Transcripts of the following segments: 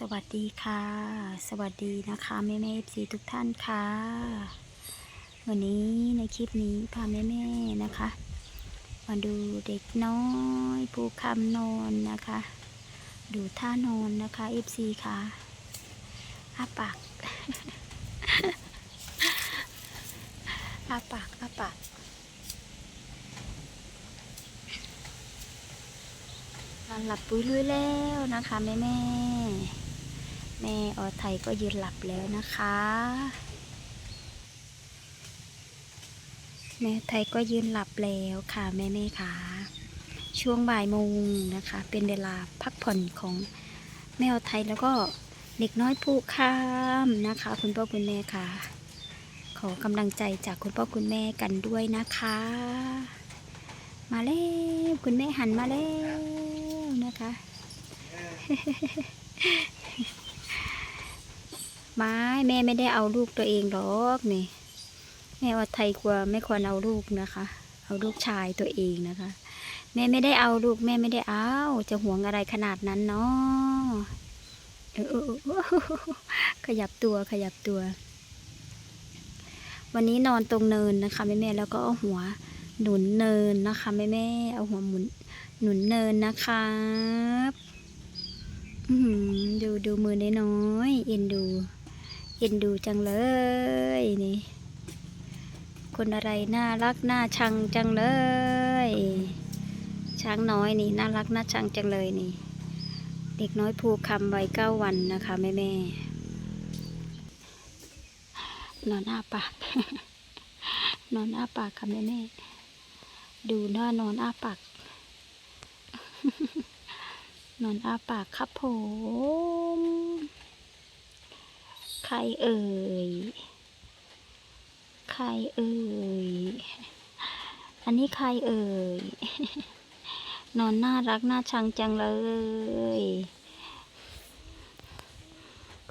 สวัสดีค่ะ สวัสดีนะคะแม่แม่เอฟซีทุกท่านค่ะ วันนี้ในคลิปนี้พาแม่แม่นะคะ มาดูเด็กน้อยปูคำนอนนะคะ ดูท่านอนนะคะเอฟซีค่ะอาปากอาปากอาปาก อนหลับปุ้ยลุยแล้วนะคะแม่แม่แม่ออไทยก็ยืนหลับแล้วนะคะ แม่ไทยก็ยืนหลับแล้วค่ะแม่แม่ค่ะ ช่วงบ่ายโมงนะคะ เป็นเวลาพักผ่อนของแม่ออไทยแล้วก็เด็กน้อยผู้ข้ามนะคะ คุณพ่อคุณแม่ค่ะ ขอกำลังใจจากคุณพ่อคุณแม่กันด้วยนะคะ มาแล้วคุณแม่หันมาแล้ว นะคะ ไม่แม่ไม่ได้เอาลูกตัวเองหรอกนี่แม่ว่าไทยกลัวไม่ควรเอาลูกนะคะ เอาลูกชายตัวเองนะคะ แม่ไม่ได้เอาลูกแม่ไม่ได้เอา จะห่วงอะไรขนาดนั้นเนาะขยับตัวขยับตัว วันนี้นอนตรงเนินนะคะแม่แม่แล้วก็เอาหัวหนุนเนินนะคะแม่แม่เอาหัวหมุน หนุนเนินนะครับดูดูมือน้อยๆเอ็นดู เอ็นดูจังเลยนี่ คนอะไรน่ารักน่าชังจังเลย ช้างน้อยนี่น่ารักน่าชังจังเลยนี่ เด็กน้อยภูคำวัยเก้าวันนะคะแม่แม่นอนอ้าปาก นอนอ้าปากค่ะแม่แม่ ดูหน้านอนอ้าปาก นอนอาปากครับผม ใครเอ่ย ใครเอ่ย อันนี้ใครเอ่ย นอนน่ารักน่าชังจังเลย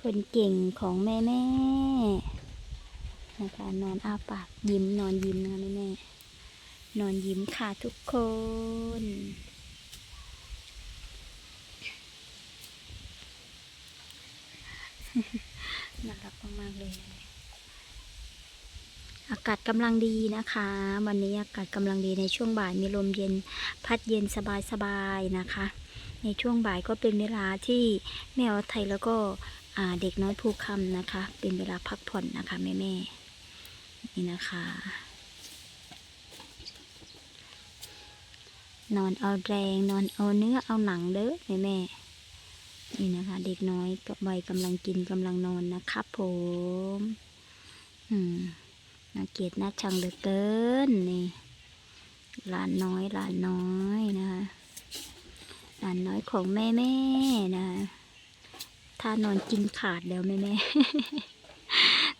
คนเก่งของแม่แม่นะคะนอนอ้าปากยิ้มนอนยิ้มนะคะแม่แม่นอนยิ้มค่ะทุกคน น่ารักมากๆเลย อากาศกำลังดีนะคะ วันนี้อากาศกำลังดีในช่วงบ่ายมีลมเย็นพัดเย็นสบายๆนะคะ ในช่วงบ่ายก็เป็นเวลาที่แม่อไทยแล้วก็เด็กน้อยภูคำนะคะ เป็นเวลาพักผ่อนนะคะแม่ๆนี่นะคะ นอนเอาแรงนอนเอาเนื้อเอาหนังเด้อแม่ๆ นี่นะคะ เด็กน้อยกับวัยกำลังกินกำลังนอนนะครับผม อืมน่าเกลียดน่าชังเหลือเกินนี่หลานน้อยหลานน้อยนะคะหลานน้อยของแม่แม่นะถ้านอนกินขาดแล้วแม่แม่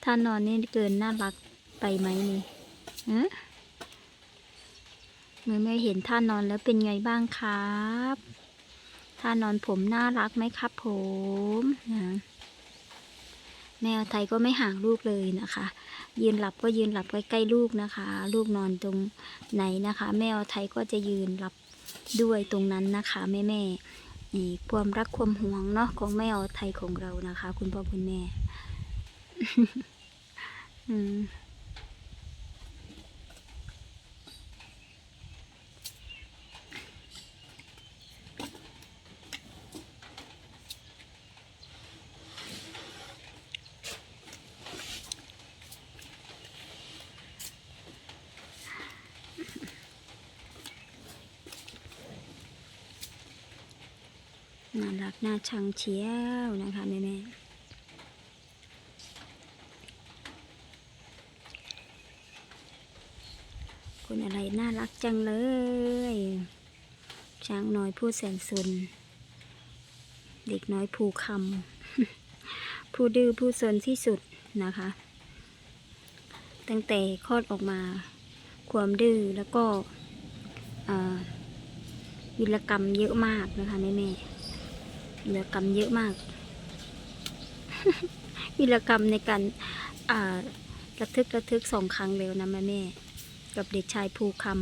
ถ้านอนนี่เกินน่ารักไปไหมนี่ฮะแม่แม่เห็นท่านอนแล้วเป็นไงบ้างครับ ท่านอนผมน่ารักไหมครับผมนะแมวไทยก็ไม่ห่างลูกเลยนะคะ ยืนหลับก็ยืนหลับใกล้ๆลูกนะคะ ลูกนอนตรงไหนนะคะ แมวไทยก็จะยืนหลับด้วยตรงนั้นนะคะแม่แม่นี่ความรักความห่วงเนาะของแมวไทยของเรานะคะ คุณพ่อคุณแม่ อืม น่ารักน่าชังเชียวนะคะแม่แม่คนอะไรน่ารักจังเลย ช้างน้อยผู้แสนสน เด็กน้อยภูคำผู้ดื้อผู้สนที่สุดนะคะ ตั้งแต่คลอดออกมา ความดื้อแล้วก็วิรกรรมเยอะมากนะคะแม่แม่ วิรกรรมเยอะมากวิรกรรมในการระทึกระทึกสองครั้งแล้วนะแม่แม่ กับเด็กชายภูคำ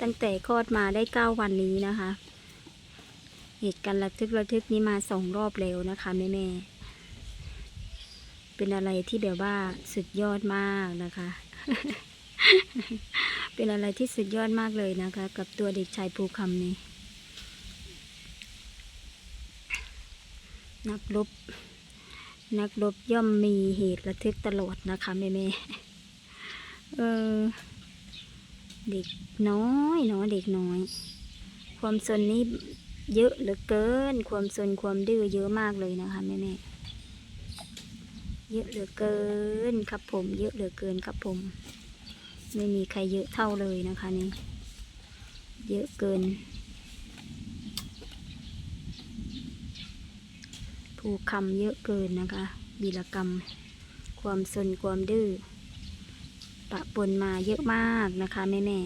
ตั้งแต่คลอดมาได้เก้าวันนี้นะคะ เหตุการณ์ระทึกระทึกนี้มาสองรอบแล้วนะคะแม่แม่เป็นอะไรที่แบบว่าสุดยอดมากนะคะ เป็นอะไรที่สุดยอดมากเลยนะคะ กับตัวเด็กชายภูคำนี้ นักรบ นักรบย่อมมีเหตุระทึกตลอดนะคะแม่แม่ๆเออ เด็กน้อยเนาะเด็กน้อย ความสนนี้เยอะเหลือเกิน ความสนความดื้อเยอะมากเลยนะคะแม่แม่ๆเยอะเหลือเกินครับผม เยอะเหลือเกินครับผม ไม่มีใครเยอะเท่าเลยนะคะนี่เยอะเกิน ผูกคำเยอะเกินนะคะบีรกรรม ความสนความดื้อปะปนมาเยอะมากนะคะแม่แม่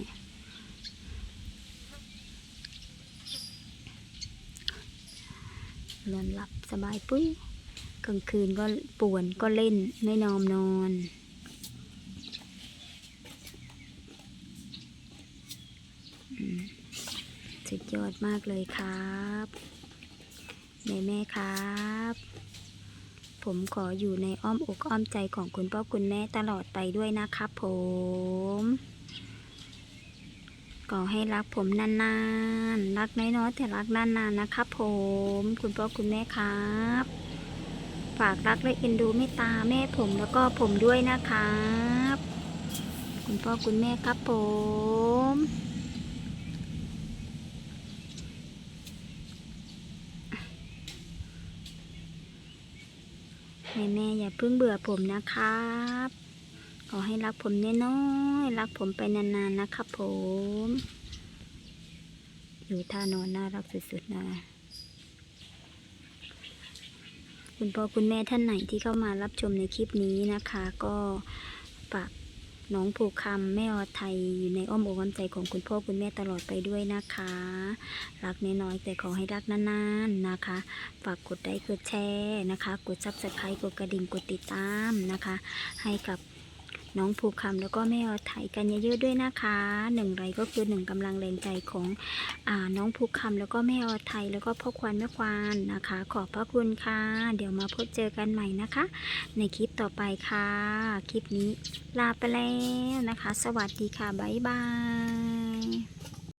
นอนหลับสบายปุ้ยกลางคืนก็ป่วนก็เล่นไม่นอมนอนอสุดยอดมากเลยครับ แม่แม่ครับ ผมขออยู่ในอ้อมอกอ้อมใจของคุณพ่อคุณแม่ตลอดไปด้วยนะครับผมขอให้รักผมนานๆ รักน้อยๆแต่รักนานๆนะครับผม คุณพ่อคุณแม่ครับ ฝากรักและเอ็นดูเมตตาแม่ผมแล้วก็ผมด้วยนะครับ คุณพ่อคุณแม่ครับผม แม่แม่อย่าเพิ่งเบื่อผมนะครับ ขอให้รักผมน้อยๆรักผมไปนานๆนะครับผม อยู่ท่านอนน่ารักสุดๆนะ คุณพ่อคุณแม่ท่านไหนที่เข้ามารับชมในคลิปนี้นะคะ ก็ฝาก น้องผูกคำแม่อไทยอยู่ในอ้อมอกอ้อมใจของคุณพ่อคุณแม่ตลอดไปด้วยนะคะ รักน้อยๆแต่ขอให้รักนานๆนะคะ ฝากกดไลค์กดแชร์นะคะ กดซับสไครต์กดกระดิ่งกดติดตามนะคะ ให้กับ น้องภูคำแล้วก็แม่ออไทยกันเยอะๆด้วยนะคะหนึ่งไรก็คือหนึ่งกำลังแรงใจของอน้องภูคำแล้วก็แม่ออไทยแล้วก็พ่อควันแม่ควานนะคะ ขอบพระคุณค่ะ เดี๋ยวมาพบเจอกันใหม่นะคะ ในคลิปต่อไปค่ะ คลิปนี้ลาไปแล้วนะคะ สวัสดีค่ะบ๊ายบาย